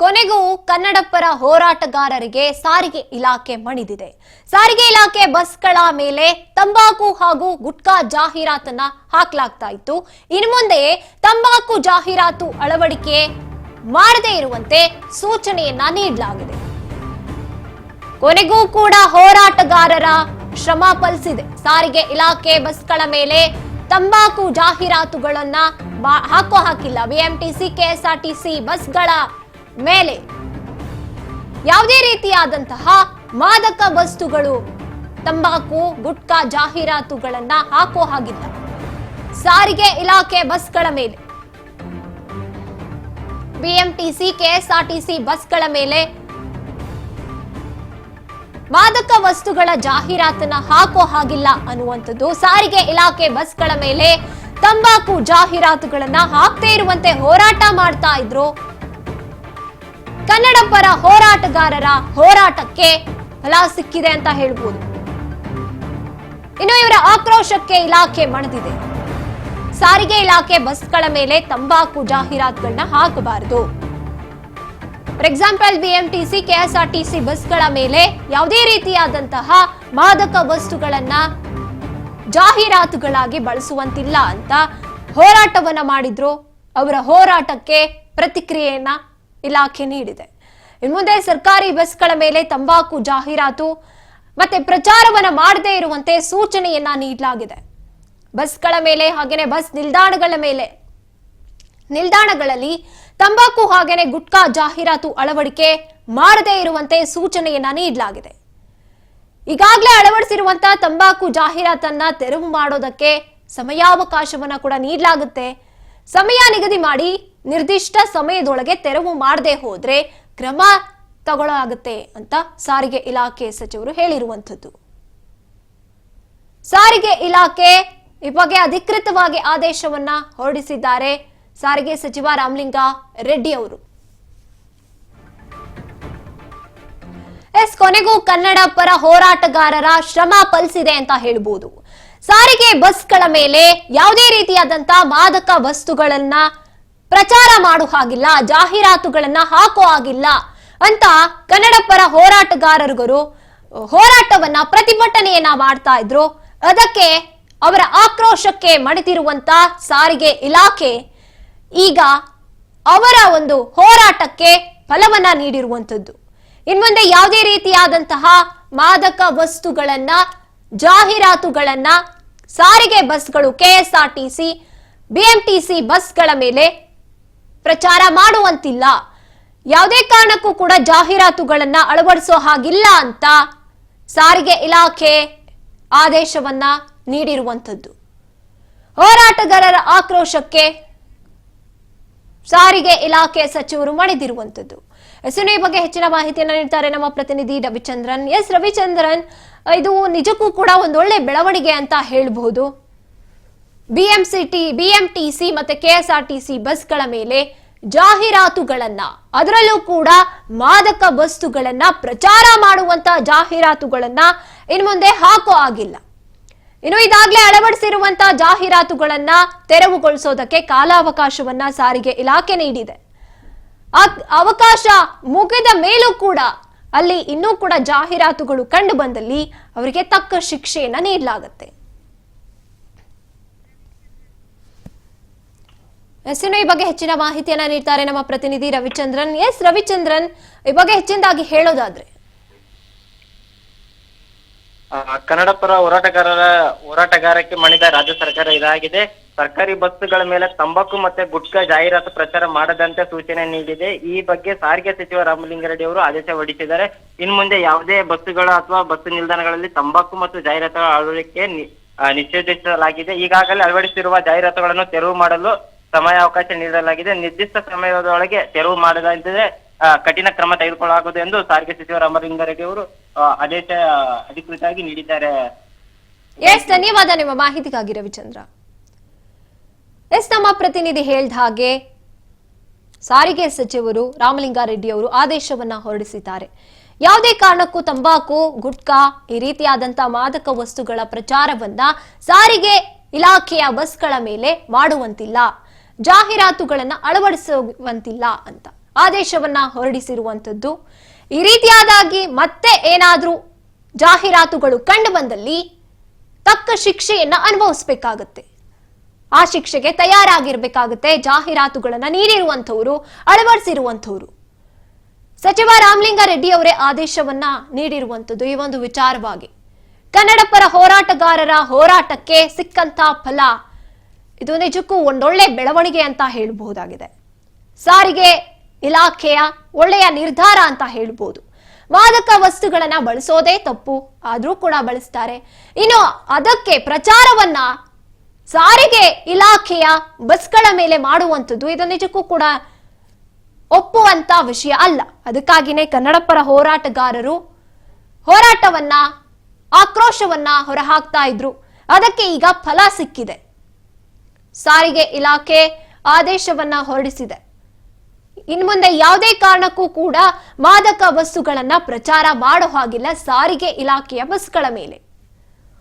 ಕೊನೆಗೂ ಕನ್ನಡಪರ ಹೋರಾಟಗಾರರಿಗೆ ಸಾರಿಗೆ ಇಲಾಖೆ ಮಣಿದಿದೆ. ಸಾರಿಗೆ ಇಲಾಖೆ ಬಸ್ಗಳ ಮೇಲೆ ತಂಬಾಕು ಹಾಗೂ ಗುಟ್ಕಾ ಜಾಹೀರಾತನ್ನ ಹಾಕಲಾಗ್ತಾ ಇತ್ತು. ಇನ್ನು ಮುಂದೆ ತಂಬಾಕು ಜಾಹೀರಾತು ಅಳವಡಿಕೆ ಮಾಡದೇ ಇರುವಂತೆ ಸೂಚನೆಯನ್ನ ನೀಡಲಾಗಿದೆ. ಕೊನೆಗೂ ಕೂಡ ಹೋರಾಟಗಾರರ ಶ್ರಮ ಫಲಿಸಿದೆ. ಸಾರಿಗೆ ಇಲಾಖೆ ಬಸ್ಗಳ ಮೇಲೆ ತಂಬಾಕು ಜಾಹೀರಾತುಗಳನ್ನ ಹಾಕೋ ಹಾಕಿಲ್ಲ. ಬಿಎಂಟಿಸಿ, ಕೆಎಸ್ಆರ್ಟಿಸಿ ಬಸ್ಗಳ ಮೇಲೆ. ಯಾವುದೇ ರೀತಿಯಾದಂತಹ ಮಾದಕ ವಸ್ತುಗಳು, ತಂಬಾಕು, ಗುಟ್ಕಾ ಜಾಹೀರಾತುಗಳನ್ನ ಹಾಕೋ ಹಾಗಿಲ್ಲ ಸಾರಿಗೆ ಇಲಾಖೆ ಬಸ್ಗಳ ಮೇಲೆ. ಬಿಎಂಟಿಸಿ ಕೆಎಸ್ಆರ್ಟಿಸಿ ಬಸ್ಗಳ ಮೇಲೆ ಮಾದಕ ವಸ್ತುಗಳ ಜಾಹೀರಾತನ್ನ ಹಾಕೋ ಹಾಗಿಲ್ಲ ಅನ್ನುವಂಥದ್ದು ಸಾರಿಗೆ ಇಲಾಖೆ ಬಸ್ಗಳ ಮೇಲೆ ತಂಬಾಕು ಜಾಹೀರಾತುಗಳನ್ನ ಹಾಕ್ತೇ ಇರುವಂತೆ ಹೋರಾಟ ಮಾಡ್ತಾ ಇದ್ರು ಕನ್ನಡ ಪರ ಹೋರಾಟಗಾರರ ಹೋರಾಟಕ್ಕೆ ಫಲ ಸಿಕ್ಕಿದೆ ಅಂತ ಹೇಳ್ಬೋದು. ಇನ್ನು ಇವರ ಆಕ್ರೋಶಕ್ಕೆ ಇಲಾಖೆ ಮಣದಿದೆ. ಸಾರಿಗೆ ಇಲಾಖೆ ಬಸ್ಗಳ ಮೇಲೆ ತಂಬಾಕು ಜಾಹೀರಾತುಗಳನ್ನ ಹಾಕಬಾರದು. ಫಾರ್ ಎಕ್ಸಾಂಪಲ್ ಬಿಎಂಟಿಸಿ ಕೆಎಸ್ಆರ್ಟಿಸಿ ಬಸ್ಗಳ ಮೇಲೆ ಯಾವುದೇ ರೀತಿಯಾದಂತಹ ಮಾದಕ ವಸ್ತುಗಳನ್ನ ಜಾಹೀರಾತುಗಳಾಗಿ ಬಳಸುವಂತಿಲ್ಲ ಅಂತ ಹೋರಾಟವನ್ನ ಮಾಡಿದ್ರು. ಅವರ ಹೋರಾಟಕ್ಕೆ ಪ್ರತಿಕ್ರಿಯೆಯನ್ನ ಇಲಾಖೆ ನೀಡಿದೆ. ಇನ್ನು ಮುಂದೆ ಸರ್ಕಾರಿ ಬಸ್ಗಳ ಮೇಲೆ ತಂಬಾಕು ಜಾಹೀರಾತು ಮತ್ತೆ ಪ್ರಚಾರವನ್ನ ಮಾಡದೇ ಇರುವಂತೆ ಸೂಚನೆಯನ್ನ ನೀಡಲಾಗಿದೆ. ಬಸ್ಗಳ ಮೇಲೆ ಹಾಗೇನೆ ಬಸ್ ನಿಲ್ದಾಣಗಳ ಮೇಲೆ, ನಿಲ್ದಾಣಗಳಲ್ಲಿ ತಂಬಾಕು ಹಾಗೇನೆ ಗುಟ್ಕಾ ಜಾಹೀರಾತು ಅಳವಡಿಕೆ ಮಾಡದೇ ಇರುವಂತೆ ಸೂಚನೆಯನ್ನ ನೀಡಲಾಗಿದೆ. ಈಗಾಗಲೇ ಅಳವಡಿಸಿರುವಂತಹ ತಂಬಾಕು ಜಾಹೀರಾತನ್ನ ತೆರವು ಮಾಡೋದಕ್ಕೆ ಸಮಯಾವಕಾಶವನ್ನ ಕೂಡ ನೀಡಲಾಗುತ್ತೆ. ಸಮಯ ನಿಗದಿ ಮಾಡಿ ನಿರ್ದಿಷ್ಟ ಸಮಯದೊಳಗೆ ತೆರವು ಮಾಡದೆ ಹೋದ್ರೆ ಕ್ರಮ ತಗೊಳ್ಳಾಗುತ್ತೆ ಅಂತ ಸಾರಿಗೆ ಇಲಾಖೆ ಸಚಿವರು ಹೇಳಿರುವಂಥದ್ದು. ಸಾರಿಗೆ ಇಲಾಖೆ ಈ ಬಗ್ಗೆ ಅಧಿಕೃತವಾಗಿ ಆದೇಶವನ್ನ ಹೊರಡಿಸಿದ್ದಾರೆ. ಸಾರಿಗೆ ಸಚಿವ ರಾಮಲಿಂಗ ರೆಡ್ಡಿ ಅವರು. ಎಸ್, ಕೊನೆಗೂ ಕನ್ನಡ ಪರ ಹೋರಾಟಗಾರರ ಶ್ರಮ ಫಲಿಸಿದೆ ಅಂತ ಹೇಳ್ಬೋದು. ಸಾರಿಗೆ ಬಸ್ಗಳ ಮೇಲೆ ಯಾವುದೇ ರೀತಿಯಾದಂತಹ ಮಾದಕ ವಸ್ತುಗಳನ್ನ ಪ್ರಚಾರ ಮಾಡೋ ಹಾಗಿಲ್ಲ, ಜಾಹೀರಾತುಗಳನ್ನ ಹಾಕೋ ಹಾಗಿಲ್ಲ ಅಂತ ಕನ್ನಡ ಪರ ಹೋರಾಟಗಾರರುಗಳು, ಹೋರಾಟವನ್ನ ಪ್ರತಿಭಟನೆಯನ್ನ ಮಾಡ್ತಾ ಇದ್ರು. ಅದಕ್ಕೆ ಅವರ ಆಕ್ರೋಶಕ್ಕೆ ಮಣಿತಿರುವಂತ ಸಾರಿಗೆ ಇಲಾಖೆ ಈಗ ಅವರ ಒಂದು ಹೋರಾಟಕ್ಕೆ ಫಲವನ್ನ ನೀಡಿರುವಂಥದ್ದು. ಇನ್ಮುಂದೆ ಯಾವುದೇ ರೀತಿಯಾದಂತಹ ಮಾದಕ ವಸ್ತುಗಳನ್ನ, ಜಾಹೀರಾತುಗಳನ್ನ ಸಾರಿಗೆ ಬಸ್ಗಳು ಕೆಎಸ್ಆರ್ಟಿಸಿ, ಬಿಎಂಟಿಸಿ ಬಸ್ಗಳ ಮೇಲೆ ಪ್ರಚಾರ ಮಾಡುವಂತಿಲ್ಲ. ಯಾವುದೇ ಕಾರಣಕ್ಕೂ ಕೂಡ ಜಾಹೀರಾತುಗಳನ್ನ ಅಳವಡಿಸೋ ಹಾಗಿಲ್ಲ ಅಂತ ಸಾರಿಗೆ ಇಲಾಖೆ ಆದೇಶವನ್ನ ನೀಡಿರುವಂಥದ್ದು ಹೋರಾಟಗಾರರ ಆಕ್ರೋಶಕ್ಕೆ ಸಾರಿಗೆ ಇಲಾಖೆ ಸಚಿವರು ಮಣಿದಿರುವಂತದ್ದು. ಎಸ್ ಇನ್ನು ಈ ಬಗ್ಗೆ ಹೆಚ್ಚಿನ ಮಾಹಿತಿಯನ್ನು ನೀಡ್ತಾರೆ ನಮ್ಮ ಪ್ರತಿನಿಧಿ ರವಿಚಂದ್ರನ್. ಎಸ್, ರವಿಚಂದ್ರನ್, ಇದು ನಿಜಕ್ಕೂ ಕೂಡ ಒಂದೊಳ್ಳೆ ಬೆಳವಣಿಗೆ ಅಂತ ಹೇಳಬಹುದು. ಬಿಎಂಸಿಟಿ, ಬಿಎಂಟಿಸಿ ಮತ್ತೆ ಕೆಎಸ್ಆರ್ಟಿಸಿ ಬಸ್ಗಳ ಮೇಲೆ ಜಾಹೀರಾತುಗಳನ್ನ, ಅದರಲ್ಲೂ ಕೂಡ ಮಾದಕ ವಸ್ತುಗಳನ್ನ ಪ್ರಚಾರ ಮಾಡುವಂತ ಜಾಹೀರಾತುಗಳನ್ನ ಇನ್ಮುಂದೆ ಹಾಕೋ ಆಗಿಲ್ಲ. ಇನ್ನು ಇದಾಗ್ಲೇ ಅಳವಡಿಸಿರುವಂತಹ ಜಾಹೀರಾತುಗಳನ್ನ ತೆರವುಗೊಳಿಸೋದಕ್ಕೆ ಕಾಲಾವಕಾಶವನ್ನ ಸಾರಿಗೆ ಇಲಾಖೆ ನೀಡಿದೆ. ಅವಕಾಶ ಮುಗಿದ ಮೇಲೂ ಕೂಡ ಅಲ್ಲಿ ಇನ್ನೂ ಕೂಡ ಜಾಹೀರಾತುಗಳು ಕಂಡು ಬಂದಲ್ಲಿ ಅವರಿಗೆ ತಕ್ಕ ಶಿಕ್ಷೆಯನ್ನ ನೀಡಲಾಗುತ್ತೆ. ಎಸ್ ಇನ್ನು ಈ ಬಗ್ಗೆ ಹೆಚ್ಚಿನ ಮಾಹಿತಿಯನ್ನ ನೀಡ್ತಾರೆ ನಮ್ಮ ಪ್ರತಿನಿಧಿ ರವಿಚಂದ್ರನ್. ಎಸ್ ರವಿಚಂದ್ರನ್, ಈ ಬಗ್ಗೆ ಹೆಚ್ಚಿನದಾಗಿ ಹೇಳೋದಾದ್ರೆ ಕನ್ನಡ ಪರ ಹೋರಾಟಗಾರರ ಹೋರಾಟಗಾರಕ್ಕೆ ಮಣಿದ ರಾಜ್ಯ ಸರ್ಕಾರ ಇದಾಗಿದೆ. ಸರ್ಕಾರಿ ಬಸ್ಸುಗಳ ಮೇಲೆ ತಂಬಾಕು ಮತ್ತೆ ಗುಟ್ಕಾ ಜಾಹೀರಾತು ಪ್ರಚಾರ ಮಾಡದಂತೆ ಸೂಚನೆ ನೀಡಿದೆ. ಈ ಬಗ್ಗೆ ಸಾರಿಗೆ ಸಚಿವ ರಾಮಲಿಂಗಾರೆಡ್ಡಿ ಅವರು ಆದೇಶ ಹೊರಡಿಸಿದ್ದಾರೆ. ಇನ್ ಮುಂದೆ ಯಾವುದೇ ಬಸ್ಸುಗಳು ಅಥವಾ ಬಸ್ ನಿಲ್ದಾಣಗಳಲ್ಲಿ ತಂಬಾಕು ಮತ್ತು ಜಾಹೀರಾತುಗಳ ಅಳವಡಿಕೆ ನಿಷೇಧಿಸಲಾಗಿದೆ. ಈಗಾಗಲೇ ಅಳವಡಿಸಿರುವ ಜಾಹೀರಾತುಗಳನ್ನು ತೆರವು ಮಾಡಲು ಸಮಯಾವಕಾಶ ನೀಡಲಾಗಿದೆ. ನಿರ್ದಿಷ್ಟ ಸಮಯದೊಳಗೆ ತೆರವು ಮಾಡದಂತೆ ಆ, ಕಠಿಣ ಕ್ರಮ ತೆಗೆದುಕೊಳ್ಳಲಾಗುವುದು ಎಂದು ಸಾರಿಗೆ ಸಚಿವ ರಾಮಲಿಂಗಾರೆಡ್ಡಿ ಅವರು ಆದೇಶ ಅಧಿಕೃತವಾಗಿ ನೀಡಿದ್ದಾರೆ. ಎಸ್, ಧನ್ಯವಾದ ನಿಮ್ಮ ಮಾಹಿತಿಗಾಗಿ ರವಿಚಂದ್ರ. ಎಸ್, ನಮ್ಮ ಪ್ರತಿನಿಧಿ ಹೇಳಿದ ಹಾಗೆ ಸಾರಿಗೆ ಸಚಿವರು ರಾಮಲಿಂಗಾರೆಡ್ಡಿ ಅವರು ಆದೇಶವನ್ನ ಹೊರಡಿಸಿದ್ದಾರೆ. ಯಾವುದೇ ಕಾರಣಕ್ಕೂ ತಂಬಾಕು, ಗುಟ್ಕಾ, ಈ ರೀತಿಯಾದಂತಹ ಮಾದಕ ವಸ್ತುಗಳ ಪ್ರಚಾರವನ್ನ ಸಾರಿಗೆ ಇಲಾಖೆಯ ಬಸ್ಗಳ ಮೇಲೆ ಮಾಡುವಂತಿಲ್ಲ. ಜಾಹೀರಾತುಗಳನ್ನ ಅಳವಡಿಸುವಂತಿಲ್ಲ ಅಂತ. ಆದೇಶವನ್ನ ಹೊರಡಿಸಿರುವಂತದ್ದು ಈ ರೀತಿಯಾದಾಗಿ ಮತ್ತೆ ಏನಾದ್ರೂ ಜಾಹೀರಾತುಗಳು ಕಂಡು ಬಂದಲ್ಲಿ ತಕ್ಕ ಶಿಕ್ಷೆಯನ್ನ ಅನುಭವಿಸಬೇಕಾಗತ್ತೆ. ಆ ಶಿಕ್ಷೆಗೆ ತಯಾರಾಗಿರ್ಬೇಕಾಗತ್ತೆ, ಜಾಹೀರಾತುಗಳನ್ನ ನೀಡಿರುವಂಥವ್ರು, ಅಳವಡಿಸಿರುವಂಥವ್ರು. ಸಚಿವ ರಾಮಲಿಂಗಾರೆಡ್ಡಿ ಅವರೇ ಆದೇಶವನ್ನ ನೀಡಿರುವಂಥದ್ದು ಈ ಒಂದು ವಿಚಾರವಾಗಿ. ಕನ್ನಡ ಪರ ಹೋರಾಟಗಾರರ ಹೋರಾಟಕ್ಕೆ ಸಿಕ್ಕಂತ ಫಲ ಇದು ನಿಜಕ್ಕೂ ಒಂದೊಳ್ಳೆ ಬೆಳವಣಿಗೆ ಅಂತ ಹೇಳಬಹುದಾಗಿದೆ. ಸಾರಿಗೆ ಇಲಾಖೆಯ ಒಳ್ಳೆಯ ನಿರ್ಧಾರ ಅಂತ ಹೇಳ್ಬೋದು. ಮಾದಕ ವಸ್ತುಗಳನ್ನ ಬಳಸೋದೇ ತಪ್ಪು, ಆದ್ರೂ ಕೂಡ ಬಳಸ್ತಾರೆ. ಇನ್ನು ಅದಕ್ಕೆ ಪ್ರಚಾರವನ್ನ ಸಾರಿಗೆ ಇಲಾಖೆಯ ಬಸ್ಗಳ ಮೇಲೆ ಮಾಡುವಂಥದ್ದು ಇದು ನಿಜಕ್ಕೂ ಕೂಡ ಒಪ್ಪುವಂತ ವಿಷಯ ಅಲ್ಲ. ಅದಕ್ಕಾಗಿನೇ ಕನ್ನಡಪರ ಹೋರಾಟಗಾರರು ಹೋರಾಟವನ್ನ, ಆಕ್ರೋಶವನ್ನ ಹೊರಹಾಕ್ತಾ ಇದ್ರು. ಅದಕ್ಕೆ ಈಗ ಫಲ ಸಿಕ್ಕಿದೆ. ಸಾರಿಗೆ ಇಲಾಖೆ ಆದೇಶವನ್ನ ಹೊರಡಿಸಿದೆ. ಇನ್ಮುಂದೆ ಯಾವುದೇ ಕಾರಣಕ್ಕೂ ಕೂಡ ಮಾದಕ ವಸ್ತುಗಳನ್ನ ಪ್ರಚಾರ ಮಾಡೋ ಹಾಗಿಲ್ಲ ಸಾರಿಗೆ ಇಲಾಖೆಯ ಬಸ್ಗಳ ಮೇಲೆ.